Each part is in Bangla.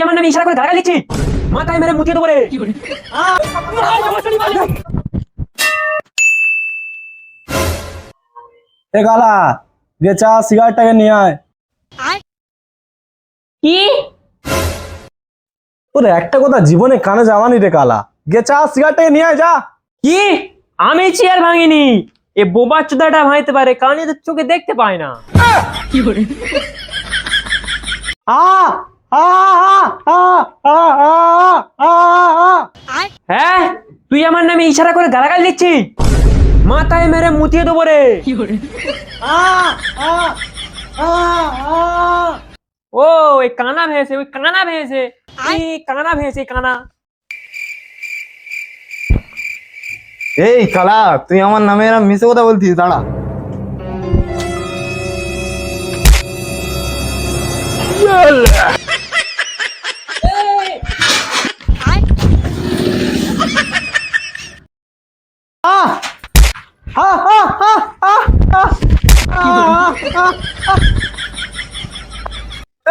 তুই আমার নামে ইশারা করে গালাগাল দিচ্ছিস মাথায় মেরে মুতিয়ে দেবো রে। এ কালা যে চা সিগারেটটাকে নিয়ে আয়। কি? তোর একটা কথা জীবনে কানে যাওয়ানি রে কালা গে চা সিগারেটটাকে নিয়ে আয় যা। কি? আমি চেয়ার ভাঙিনি। এ বোবা চোদাটা ভাঙতে পারে কানে তো চোখে দেখতে পায় না। আ আ আ হ্যাঁ তুই আমার নামে ইশারা করে গালাগাল দিচ্ছিস? মাথায় মেরে মুতিয়ে দেবো রে। আ আ আ আ ও ওই কানা ভেসে ওই কানা ভেসে। এই কানা ভেসে কানা। এই কালা তুই আমার নামে এরম মিশে কথা বলছিস দাঁড়া।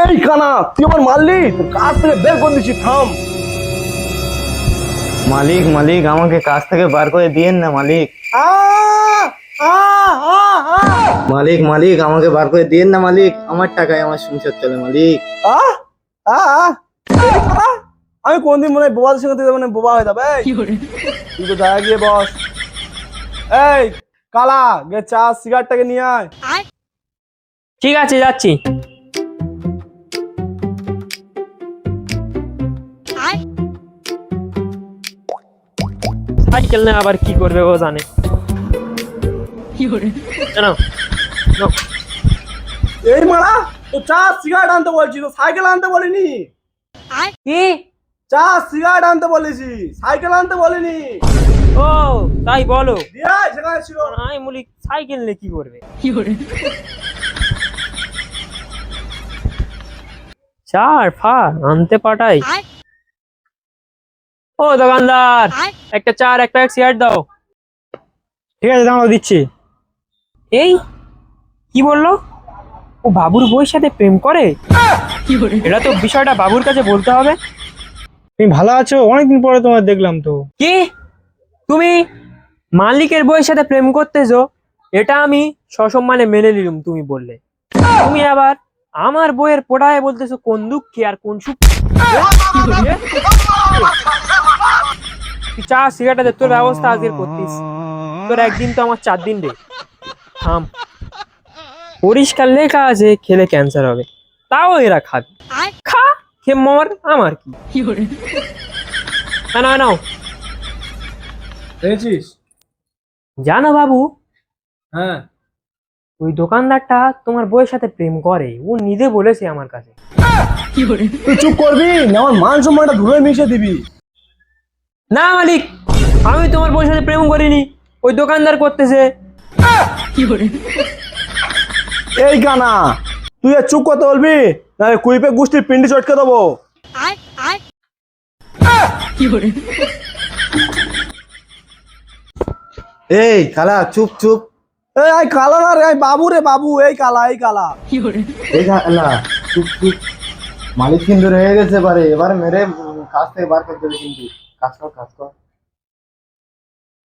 এই কানা তুই আমার মারলি তোর কাছ থেকে বের করে দিচ্ছি থাম। মালিক মালিক আমাকে কাজ থেকে বার করে দিয়েন না মালিক। মালিক মালিক আমাকে বার করে দিয়েন না মালিক। আমার টাকায় আমার সংসার চলে মালিক। আমি কোনদিন মনে হয় বোবাদের সঙ্গে থেকে মানে বোবা হয়ে যাবে তুই তো জায়গা গিয়ে বস। এই কালা গে চা সিগারেটটাকে নিয়ে আয়। ঠিক আছে যাচ্ছি। সাইকেল না আবার কি করবে ও জানে। এই মারা তো চা সিগারেট আনতে বলছি তো সাইকেল আনতে বলিনি। কি? চা সিগারেট আনতে বলেছি সাইকেল আনতে বলিনি। ও তাই বলো। দিয়ে সেখানে ছিল। আমি বলি সাইকেল নিয়ে কি করবে। চার ফার আনতে পাঠাই। ও দোকানদার। একটা চার একটা এক সিগারেট দাও। ঠিক আছে দাঁড়াও দিচ্ছি। এই? কি বলল? ও বাবুর বউয়ের সাথে প্রেম করে? এটা তো বিষয়টা বাবুর কাছে বলতে হবে। তুমি ভালো আছো? অনেকদিন পরে তোমার দেখলাম তো। কি? তুমি মালিকের বউয়ের সাথে প্রেম করতেছো? এটা আমি সসম্মানে মেনে নিলাম তুমি বললে। তুমি আবার আমার বইয়ের পোড়ায় বলতেছো কোন দুঃখী আর কোন সুখ? চা সিগারেট দে তোর ব্যবস্থা আজকে করতিস। তোর একদিন তো আমার চার দিন রে। থাম। পরিষ্কার লেখা আছে খেলে ক্যান্সার হবে। তাও এরা খাবে। খা খে মর আমার কি? না না নাও। দেখেছিস জানো বাবু? হ্যাঁ। ওই দোকানদারটা তোমার বউয়ের সাথে প্রেম করে। ও নিজে বলেছে আমার কাছে। তুই চুপ করবি? না আমার মান সম্মানটা ধুয়ে মিশে দিবি। না, মালিক, আমি তোমার বউয়ের সাথে প্রেম করিনি, ওই দোকানদার করতেছে। এই গানা, তুই আর চুপ করতে বলবি? না কুইপে গুষ্টির পিন্ডি চটকে দেবো। এই কালা, চুপ চুপ। এই কালা না রে বাবু রে, বাবু, এই কালা এই কালা। এই কালা চুপ চুপ। মালিক কিন্তু রয়ে গেছে পারে এবার মেরে কাজ থেকে বার করে দেবে কিন্তু। কাজ কর কাজ কর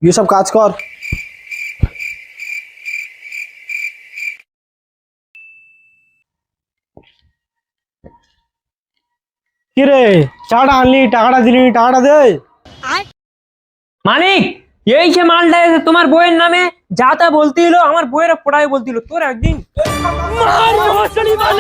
গিয়ে সব কাজ কর কিরে চাটা আনলি টাকাটা দিলি টাকাটা দে মালিক এই যে মালটা এসে তোমার বউয়ের নামে যা তা বলতিল আমার বউয়ের পোড়ায় বলতিল তোর একদিন মার, মশারি মার।